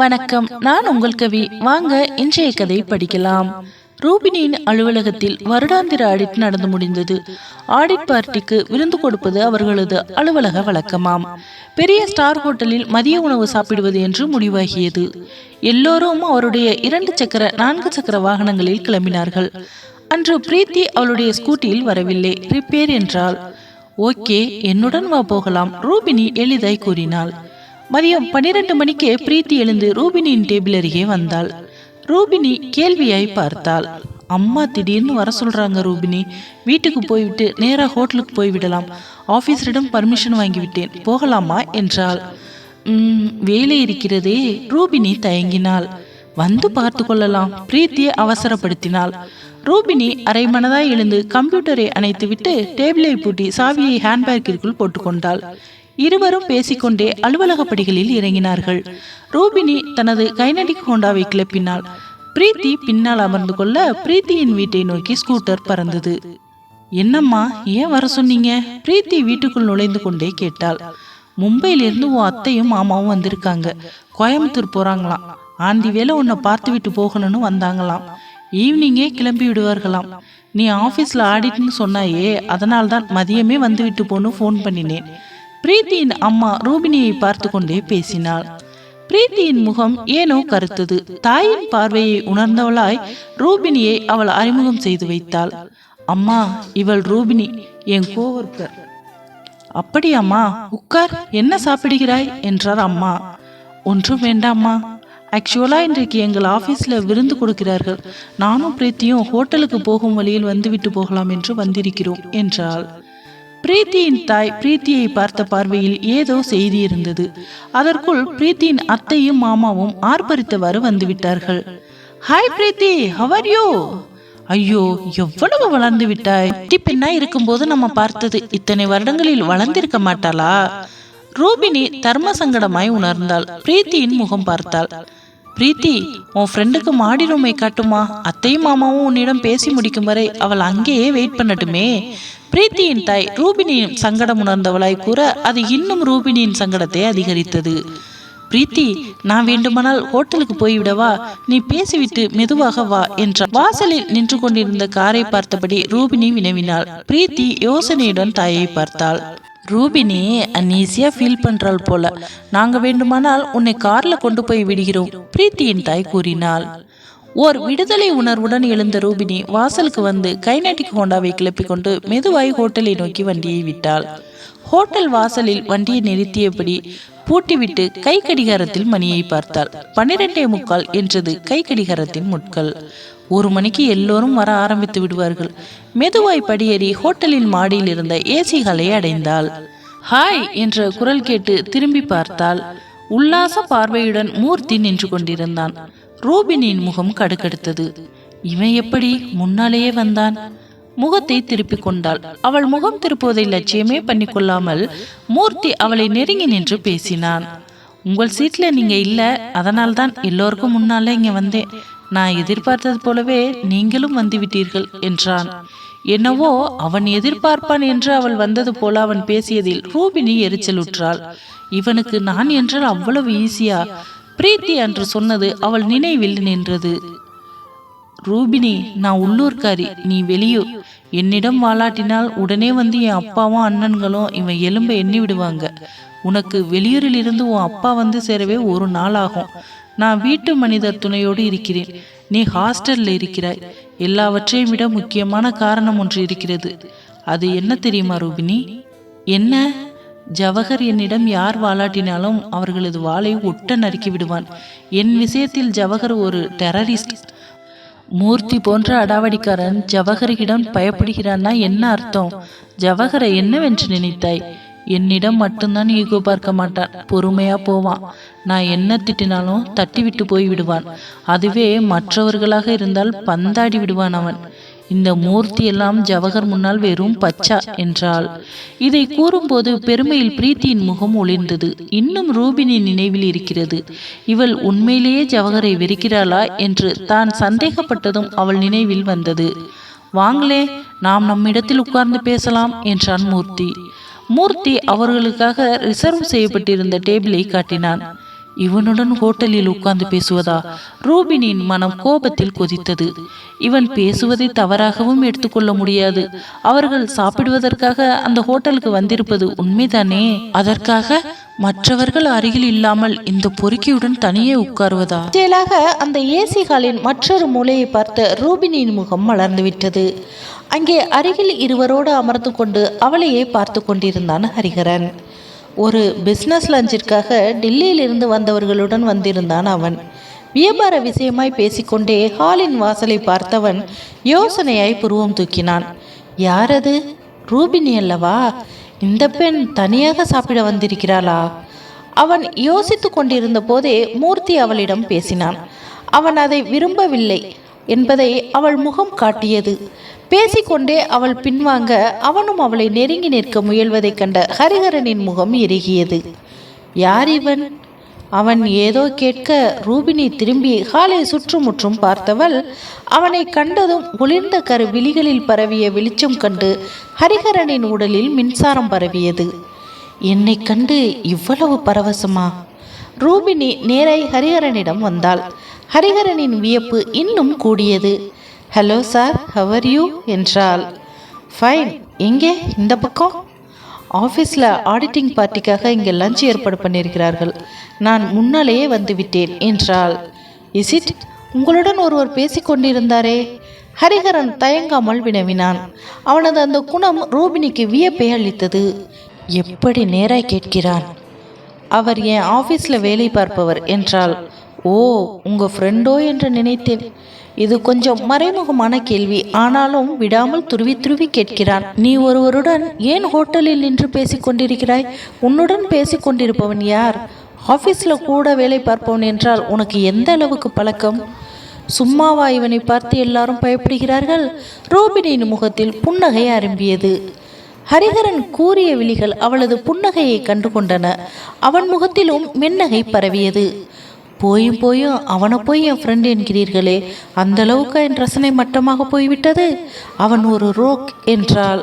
வணக்கம். நான் உங்கள் கவி. வாங்க இன்றைய கதை படிக்கலாம். ரூபினியின் அலுவலகத்தில் வருடாந்திர ஆடிட் நடந்து முடிந்தது. ஆடிட் பார்ட்டிக்கு விருந்து கொடுப்பது அவர்களது அலுவலக வழக்கமாம். பெரிய ஸ்டார் ஹோட்டலில் மதிய உணவு சாப்பிடுவது என்று முடிவாகியது. எல்லோரும் அவருடைய இரண்டு சக்கர நான்கு சக்கர வாகனங்களில் கிளம்பினார்கள். அன்று பிரீத்தி அவளுடைய ஸ்கூட்டியில் வரவில்லை. ரிப்பேர் என்றால் ஓகே என்னுடன் வா போகலாம் ரூபினி எளிதாய் கூறினாள். மதியம் பன்னிரண்டு மணிக்கு பிரீத்தி எழுந்து ரூபினியின் டேபிள் அருகே வந்தாள். ரூபினி கேள்வியாய் பார்த்தாள். அம்மா திடீர்னு வர சொல்றாங்க ரூபினி. வீட்டுக்கு போய்விட்டு நேராக ஹோட்டலுக்கு போய்விடலாம். ஆஃபீஸரிடம் பர்மிஷன் வாங்கிவிட்டேன். போகலாமா? என்றாள். வேலை இருக்கிறதே ரூபினி தயங்கினாள். வந்து பார்த்து கொள்ளலாம் பிரீத்தியை அவசரப்படுத்தினாள். ரூபினி அரை மனதாய் எழுந்து கம்ப்யூட்டரை அணைத்துவிட்டு டேபிளை பூட்டி சாவியை ஹேண்ட்பேக்கிற்குள் போட்டுக்கொண்டாள். இருவரும் பேசிக்கொண்டே அலுவலக படிகளில் இறங்கினார்கள். ரூபினி தனது கைனடிக் ஹோண்டாவை கிளப்பினாள். பிரீத்தி பின்னால் அமர்ந்து கொள்ள பிரீத்தியின் வீட்டை நோக்கி ஸ்கூட்டர் பறந்தது. என்னம்மா ஏன் வர சொன்னீங்க? பிரீத்தி வீட்டுக்குள் நுழைந்து கொண்டே கேட்டாள். மும்பையிலிருந்து உன் அத்தையும் மாமாவும் வந்திருக்காங்க. கோயம்புத்தூர் போறாங்களாம். ஆந்தி வேலை உன்னை பார்த்து விட்டு போகணும்னு வந்தாங்களாம். ஈவினிங்கே கிளம்பி விடுவார்களாம். நீ ஆபீஸ்ல ஆடிட்டுன்னு சொன்னாயே அதனால்தான் மதியமே வந்து விட்டு போன்னு ஃபோன் பண்ணினேன். பிரீத்தியின் அம்மா ரூபினியை பார்த்து கொண்டே பேசினாள். பிரீத்தியின் முகம் ஏனோ கருத்தது. தாயின் பார்வையை உணர்ந்தவளாய் ரூபினியை அவள் அறிமுகம் செய்து வைத்தாள். அம்மா இவள் ரூபினி என் கோவர்க்கர். அப்படியாம்மா உட்கார். என்ன சாப்பிடுகிறாய்? என்றார் அம்மா. ஒன்றும் வேண்டாம்மா. ஆக்சுவலா இன்றைக்கு எங்கள் ஆபீஸ்ல விருந்து கொடுக்கிறார்கள். நானும் பிரீத்தியும் ஹோட்டலுக்கு போகும் வழியில் வந்துவிட்டு போகலாம் என்று வந்திருக்கிறோம் என்றாள். பிரீத்தியின் தாய் பிரீத்தியை பார்த்த பார்வையில் ஏதோ செய்தி இருந்தது. அதற்குள் பிரீத்தியின் அத்தையும் மாமாவும் ஆர்ப்பரித்தவாறு வந்துவிட்டார்கள். ஹாய் பிரீத்தி ஹவர் யூ ஐயோ எவ்வளவு வளர்ந்து விட்டாய்? குட்டி பெண்ணா இருக்கும்போது நம்ம பார்த்தது இத்தனை வருடங்களில் வளர்ந்திருக்க மாட்டாளா? ரூபினி தர்ம சங்கடமாய் உணர்ந்தாள். பிரீத்தியின் முகம் பார்த்தாள். பிரீத்தி உன் ஃப்ரெண்டுக்கு மாடி ரூமை காட்டுமா? அத்தையும் மாமாவும் உன்னிடம் பேசி முடிக்கும் வரை அவள் அங்கேயே வெயிட் பண்ணட்டுமே. பிரீத்தியின் தாய் ரூபினியின் சங்கடம் உணர்ந்தவளாய் கூற அது இன்னும் ரூபினியின் சங்கடத்தை அதிகரித்தது. பிரீத்தி நான் வேண்டுமானால் ஹோட்டலுக்கு போய்விடவா? நீ பேசிவிட்டு மெதுவாக வா என்றார் வாசலில் நின்று கொண்டிருந்த காரை பார்த்தபடி ரூபினி வினவினாள். பிரீத்தி யோசனையுடன் தாயை பார்த்தாள். ரூபினி அன்ஈஸியா ஃபீல் பண்ணுறாள் போல. நாங்கள் வேண்டுமானால் உன்னை காரில் கொண்டு போய் விடுகிறோம் பிரீத்தியின் தாய் கூறினாள். ஓர் விடுதலை உணர்வுடன் எழுந்த ரூபினி வாசலுக்கு வந்து கைநட்டிக் ஹோண்டாவை கிளப்பிக்கொண்டு மெதுவாய் ஹோட்டலை நோக்கி வண்டியை விட்டாள். ஹோட்டல் வாசலில் வண்டியை நிறுத்தியபடி பூட்டிவிட்டு கை கடிகாரத்தில் மணியை பார்த்தாள். பன்னிரெண்டே முக்கால் என்றது கை கடிகாரத்தின் முட்கள். ஒரு மணிக்கு எல்லோரும் வர ஆரம்பித்து விடுவார்கள். மெதுவாய் படியேறி ஹோட்டலின் மாடியில் இருந்த ஏசி அடைந்தாள். ஹாய் என்ற குரல் கேட்டு திரும்பி பார்த்தாள். உல்லாச பார்வையுடன் மூர்த்தி நின்று கொண்டிருந்தான். ரூபினியின் முகம் கடுக்கெடுத்தது. இவன் எப்படி முன்னாலேயே வந்தான்? முகத்தை திருப்பிக் கொண்டாள். அவள் முகம் திருப்புவதை லட்சியமே பண்ணிக்கொள்ளாமல் மூர்த்தி அவளை நெருங்கி நின்று பேசினான். உங்கள் சீட்ல நீங்க இல்ல அதனால்தான் எல்லோருக்கும் முன்னாலே இங்க வந்தேன். நான் எதிர்பார்த்தது போலவே நீங்களும் வந்துவிட்டீர்கள் என்றான். என்னவோ அவன் எதிர்பார்ப்பான் என்று அவள் வந்தது போல அவன் பேசியதில் ரூபினி எரிச்சலுற்றாள் இவனுக்கு நான் என்றால் அவ்வளவு ஈஸியா? பிரீத்தி அன்று சொன்னது அவள் நினைவில் நின்றது. ரூபினி நான் உள்ளூர்காரி நீ வெளியூர். என்னிடம் வாலாட்டினால் உடனே வந்து என் அப்பாவும் அண்ணன்களும் இவன் எலும்பை எண்ணி விடுவாங்க. உனக்கு வெளியூரில் இருந்து உன் அப்பா வந்து சேரவே ஒரு நாள் ஆகும். நான் வீட்டு மனிதர் துணையோடு இருக்கிறேன். நீ ஹாஸ்டலில் இருக்கிறாய் எல்லாவற்றையும் விட முக்கியமான காரணம் ஒன்று இருக்கிறது. அது என்ன தெரியுமா ரூபினி? என்ன? ஜவஹர் என்னிடம் யார் வாலாட்டினாலும் அவர்களது வாளை ஒட்ட நறுக்கி விடுவான். என் விஷயத்தில் ஜவஹர் ஒரு டெரரிஸ்ட் மூர்த்தி போன்ற அடாவடிக்காரன் ஜவஹரிடம் பயப்படுகிறான்னா என்ன அர்த்தம்? ஜவஹரை என்னவென்று நினைத்தாய்? என்னிடம் மட்டும்தான் ஈகோ பார்க்க மாட்டான் பொறுமையா போவான் நான் என்ன திட்டினாலும் தட்டி விட்டு போய் விடுவான். அதுவே மற்றவர்களாக இருந்தால் பந்தாடி விடுவான் அவன். இந்த மூர்த்தி எல்லாம் ஜவஹர் முன்னால் வெறும் பச்சா என்றாள். இதை கூறும்போது பெருமையில் பிரீத்தியின் முகம் ஒளிர்ந்தது. இன்னும் ரூபினி நினைவில் இருக்கிறது. இவள் உண்மையிலேயே ஜவஹரை வெறுக்கிறாளா என்று தான் சந்தேகப்பட்டதும் அவள் நினைவில் வந்தது. வாங்களே நாம் நம்மிடத்தில் உட்கார்ந்து பேசலாம் என்றான் மூர்த்தி. மூர்த்தி அவர்களுக்காக ரிசர்வ் செய்யப்பட்டிருந்த டேபிளை காட்டினான். இவனுடன் ஹோட்டலில் உட்கார்ந்து பேசுவதா? ரூபினின் மனம் கோபத்தில் கொதித்தது. இவன் பேசுவதை தவறாகவும் எடுத்துக்கொள்ள முடியாது. அவர்கள் சாப்பிடுவதற்காக அந்த ஹோட்டலுக்கு வந்திருப்பது உண்மைதானே? அதற்காக மற்றவர்கள் அருகில் இல்லாமல் இந்த பொறுக்கியுடன் தனியே உட்காருவதா? செயலாக அந்த ஏசி ஹாலின் மற்றொரு மூலையை பார்த்த ரூபினியின் முகம் மலர்ந்து விட்டது. அங்கே அருகில் இருவரோடு அமர்ந்து கொண்டு அவளையே பார்த்து கொண்டிருந்தான் ஹரிஹரன். ஒரு பிஸ்னஸ் லஞ்சிற்காக டெல்லியிலிருந்து வந்தவர்களுடன் வந்திருந்தான் அவன். வியாபார விஷயமாய் பேசிக்கொண்டே ஹாலின் வாசலை பார்த்தவன் யோசனையாய் புருவம் தூக்கினான். யாரது ரூபினி அல்லவா? இந்த பெண் தனியாக சாப்பிட வந்திருக்கிறாளா? அவன் யோசித்து கொண்டிருந்த போதே மூர்த்தி அவளிடம் பேசினான். அவன் அதை விரும்பவில்லை. என்பதை அவள் முகம் காட்டியது. பேசிக்கொண்டே அவள் பின்வாங்க அவனும் அவளை நெருங்கி நிற்க முயல்வதைக் கண்ட ஹரிஹரனின் முகம் இறுகியது யார் இவன்? அவன் ஏதோ கேட்க ரூபினி திரும்பி ஹாலை சுற்றுமுற்றும் பார்த்தவள். அவனை கண்டதும் ஒளிர்ந்த கரு விழிகளில் பரவிய வெளிச்சம் கண்டு ஹரிஹரனின் உடலில் மின்சாரம் பரவியது. என்னை கண்டு இவ்வளவு பரவசமா? ரூபினி நேராய் ஹரிஹரனிடம் வந்தாள். ஹரிஹரனின் வியப்பு இன்னும் கூடியது. Hello sir how are you என்றாள். ஃபைன் எங்கே? இந்த பக்கம்? ஆஃபீஸில் ஆடிட்டிங் பார்ட்டிக்காக இங்கே லஞ்ச் ஏற்பாடு பண்ணியிருக்கிறார்கள். நான் முன்னாலேயே வந்து விட்டேன் என்றாள். இஸ் இட் உங்களுடன் ஒருவர் பேசிக்கொண்டிருந்தாரே ஹரிஹரன் தயங்காமல் வினவினான். அவனது அந்த குணம் ரூபினிக்கு வியப்பை அளித்தது. எப்படி நேராய் கேட்கிறான்? அவர் என் ஆஃபீஸில் வேலை பார்ப்பவர் என்றாள். ஓ உங்கள் ஃப்ரெண்டோ என்று நினைத்தேன். இது கொஞ்சம் மறைமுகமான கேள்வி. ஆனாலும் விடாமல் துருவி துருவி கேட்கிறான் நீ ஒருவருடன் ஏன் ஹோட்டலில் நின்று பேசிக்கொண்டிருக்கிறாய் உன்னுடன் பேசிக்கொண்டிருப்பவன் யார்? ஆஃபீஸில் கூட வேலை பார்ப்பவன் என்றால் உனக்கு எந்த அளவுக்கு பழக்கம்? சும்மாவா இவனை பார்த்து எல்லாரும் பயப்படுகிறார்கள்? ரோபினியின் முகத்தில் புன்னகை அரும்பியது. ஹரிஹரன் கூறிய விழிகள் அவளது புன்னகையை கண்டு கொண்டன அவன் முகத்திலும் மென்னகை பரவியது. போயும் போயும் அவனை போய் என் ஃப்ரெண்ட் என்கிறீர்களே அந்த அளவுக்கு என் ரசனை மட்டமாக போய்விட்டது? அவன் ஒரு ரோக் என்றாள்.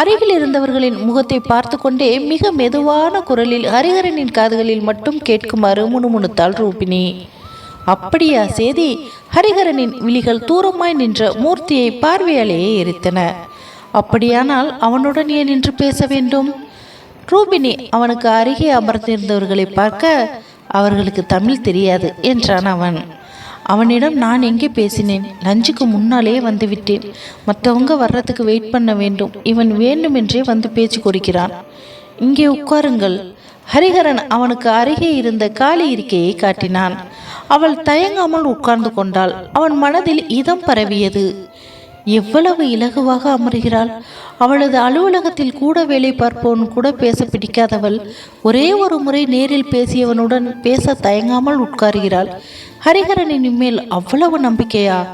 அருகில் இருந்தவர்களின் முகத்தை பார்த்து கொண்டே மிக மெதுவான குரலில் ஹரிஹரனின் காதுகளில் மட்டும் கேட்குமாறு முணுமுணுத்தாள் ரூபினி அப்படியா சேதி ஹரிஹரனின் விழிகள் தூரமாய் நின்ற மூர்த்தியை பார்வையாலேயே எரித்தன. அப்படியானால் அவனுடன் ஏன் நின்று பேச வேண்டும்? ரூபினி அவனுக்கு அருகே அமர்ந்திருந்தவர்களை பார்க்க அவர்களுக்கு தமிழ் தெரியாது என்றான் அவன். அவனிடம் நான் எங்கே பேசினேன்? லஞ்சுக்கு முன்னாலே வந்து விட்டேன். மற்றவங்க வர்றதுக்கு வெயிட் பண்ண வேண்டும். இவன் வேண்டுமென்றே வந்து பேச்சு கொடுக்கிறான். இங்கே உட்காருங்கள். ஹரிஹரன் அவனுக்கு அருகே இருந்த காலி இருக்கையை காட்டினான். அவள் தயங்காமல் உட்கார்ந்து கொண்டாள். அவன் மனதில் இதம் பரவியது. எவ்வளவு இலகுவாக அமருகிறாள்? அவளது அலுவலகத்தில் கூட வேலை பார்ப்பவன் கூட பேச பிடிக்காதவள் ஒரே ஒரு முறை நேரில் பேசியவனுடன் பேச தயங்காமல் உட்காருகிறாள். ஹரிஹரனின் மேல் அவ்வளவு நம்பிக்கையா?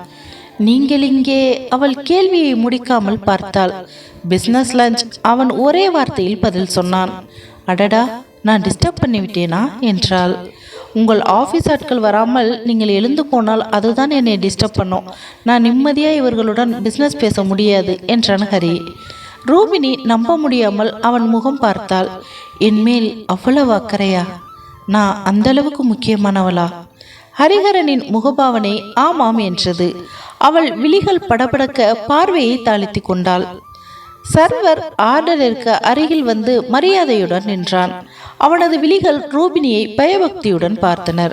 நீங்கள் இங்கே அவள் கேள்வியை முடிக்காமல் பார்த்தாள். பிஸ்னஸ் லஞ்ச் அவன் ஒரே வார்த்தையில் பதில் சொன்னான். அடடா நான் டிஸ்டர்ப் பண்ணிவிட்டேனா? என்றாள். உங்கள் ஆஃபீஸ் ஆட்கள் வராமல் நீங்கள் எழுந்து போனால் அதுதான் என்னை டிஸ்டர்ப் பண்ணும். நான் நிம்மதியாக இவர்களுடன் பிஸ்னஸ் பேச முடியாது என்றான் ஹரி. ரூபினி நம்ப முடியாமல் அவன் முகம் பார்த்தாள். என்மேல் அவ்வளவு அக்கறையா? நான் அந்தளவுக்கு முக்கியமானவளா? ஹரிஹரனின் முகபாவனை ஆமாம் என்றது. அவள் விழிகள் படபடக்க பார்வையை தாளித்து கொண்டாள். சர்வர் ஆர்டரிற்கு அருகில் வந்து மரியாதையுடன் நின்றான். அவனது விழிகள் ரூபினியை பயபக்தியுடன் பார்த்தனர்.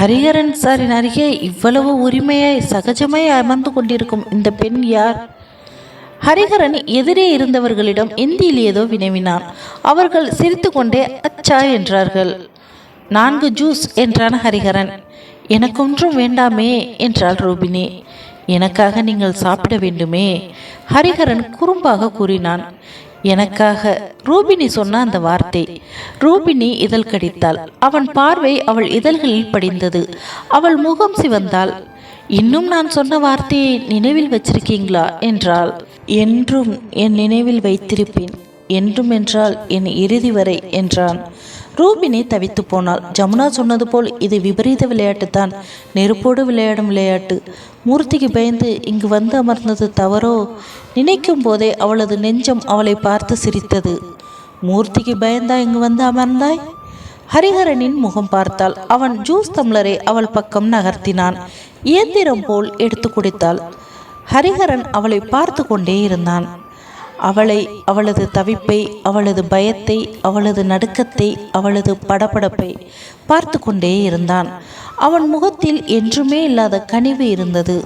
ஹரிஹரன் சாரின் அருகே இவ்வளவு உரிமையாய் சகஜமாய் அமர்ந்து கொண்டிருக்கும் இந்த பெண் யார்? ஹரிஹரன் எதிரே இருந்தவர்களிடம் இந்தியில் ஏதோ வினவினான். அவர்கள் சிரித்துக்கொண்டே அச்சா என்றார்கள். நான்கு ஜூஸ் என்றான் ஹரிஹரன். எனக்கொன்றும் வேண்டாமே என்றாள் ரூபினி. எனக்காக நீங்கள் சாப்பிட வேண்டுமே? ஹரிஹரன் குறும்பாக கூறினான். எனக்காக ரூபினி சொன்ன அந்த வார்த்தை. ரூபினி இதழ் கடித்தாள். அவன் பார்வை அவள் இதழ்களில் படிந்தது. அவள் முகம் சிவந்தாள். இன்னும் நான் சொன்ன வார்த்தையை நினைவில் வச்சிருக்கீங்களா? என்றாள். என்றும் என் நினைவில் வைத்திருப்பேன். என்றும் என்றால் என் இறுதி வரை என்றான். ரூபினி தவித்து போனாள். ஜமுனா சொன்னது போல் இது விபரீத விளையாட்டு தான். நெருப்போடு விளையாடும் விளையாட்டு. மூர்த்திக்கு பயந்து இங்கு வந்து அமர்ந்தது தவறோ? நினைக்கும் போதே அவளது நெஞ்சம் அவளை பார்த்து சிரித்தது. மூர்த்திக்கு பயந்தா இங்கு வந்து அமர்ந்தாய்? ஹரிஹரனின் முகம் பார்த்தாள். அவன் ஜூஸ் தம்ளரை அவள் பக்கம் நகர்த்தினான். இயந்திரம் போல் எடுத்து குடித்தாள். ஹரிஹரன் அவளை பார்த்து கொண்டே இருந்தான். அவளை அவளது தவிப்பை அவளது பயத்தை அவளது நடுக்கத்தை அவளது படபடப்பை பார்த்து கொண்டே இருந்தான். அவன் முகத்தில் என்றுமே இல்லாத கனிவு இருந்தது.